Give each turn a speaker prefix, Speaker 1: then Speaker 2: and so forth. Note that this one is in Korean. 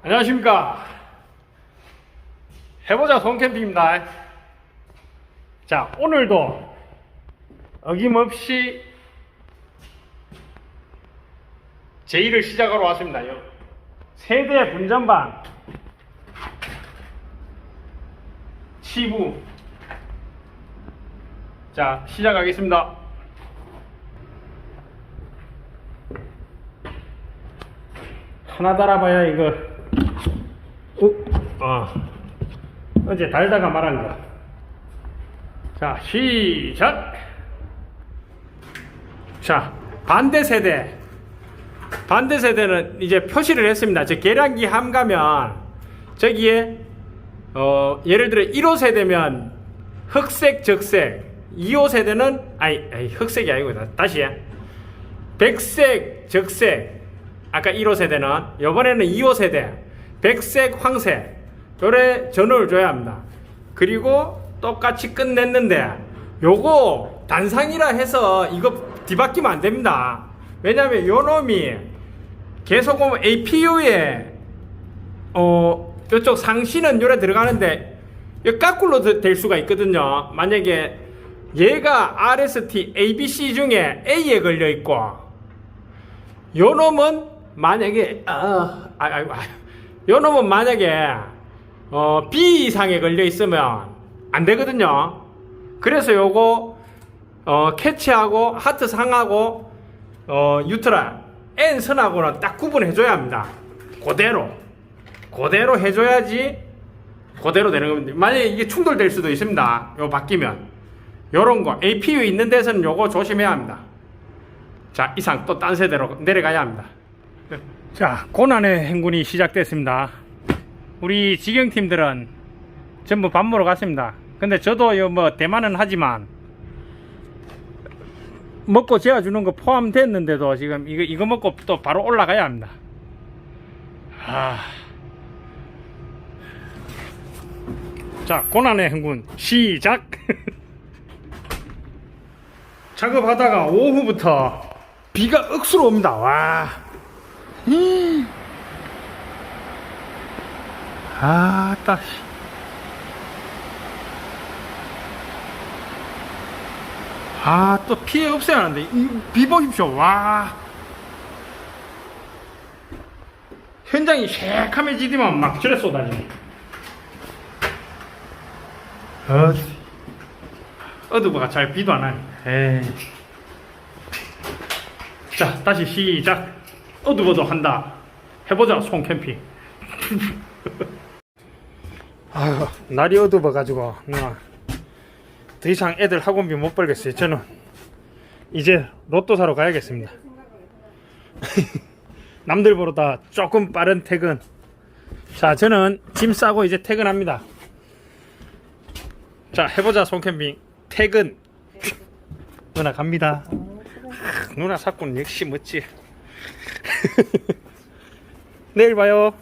Speaker 1: 안녕하십니까. 해보자 손캠핑입니다. 자, 오늘도 어김없이 제1을 시작하러 왔습니다. 요 세대 분전반 치부 자, 시작하겠습니다. 하나 달아봐야 이거 어, 어. 어제 달다가 말한 거. 자, 시작. 자, 반대 세대. 반대 세대는 이제 표시를 했습니다. 저 계량기 함 가면 저기에 어, 예를 들어 1호 세대면 흑색, 적색, 2호 세대는 아니, 아니 흑색이 아니고 다시 해. 백색, 적색. 아까 1호 세대는 이번에는 2호 세대. 백색, 황색. 요래 전원을 줘야 합니다. 그리고 똑같이 끝냈는데 요거 단상이라 해서 이거 뒤바뀌면 안 됩니다. 왜냐면 요 놈이 계속 오면 APU에 어 요쪽 상시는 요래 들어가는데 이 까꿀로 드- 될 수가 있거든요. 만약에 얘가 RST ABC 중에 A에 걸려 있고 요 놈은 만약에 아, 아, 아, 아, 요 놈은 만약에 어, B 이상에 걸려 있으면 안 되거든요. 그래서 요거 어, 캐치하고 하트 상하고 어, 유트라 N 선하고는 딱 구분해 줘야 합니다. 그대로 그대로 해줘야지 그대로 되는 겁니다. 만약에 이게 충돌될 수도 있습니다. 요 바뀌면 요런 거 APU 있는 데서는 요거 조심해야 합니다. 자 이상 또 딴 세대로 내려가야 합니다. 자 고난의 행군이 시작됐습니다. 우리 직영팀들은 전부 밥 먹으러 갔습니다. 근데 저도 요뭐 대만은 하지만 먹고 재워주는 거 포함됐는데도 지금 이거 이거 먹고 또 바로 올라가야 합니다. 아. 자 고난의 행군 시작. 작업하다가 오후부터 비가 억수로 옵니다. 와. 아, 딱. 아, 또 피해 없애야 하는데. 이, 비 보십시오. 와. 현장이 새카매지더만 막 저래 쏟아지네. 어, 어두버가 잘 비도 안 하네. 에이. 자, 다시 시작. 어두버도 한다. 해보자, 송캠핑. 아유, 날이 어두워 가지고, 누나. 더 이상 애들 학원비 못 벌겠어요. 저는 이제 로또 사러 가야겠습니다. 남들보다 조금 빠른 퇴근. 자, 저는 짐 싸고 이제 퇴근합니다. 자, 해보자, 송캠핑. 퇴근. 누나 갑니다. 아, 누나 사건 역시 멋지. 내일 봐요.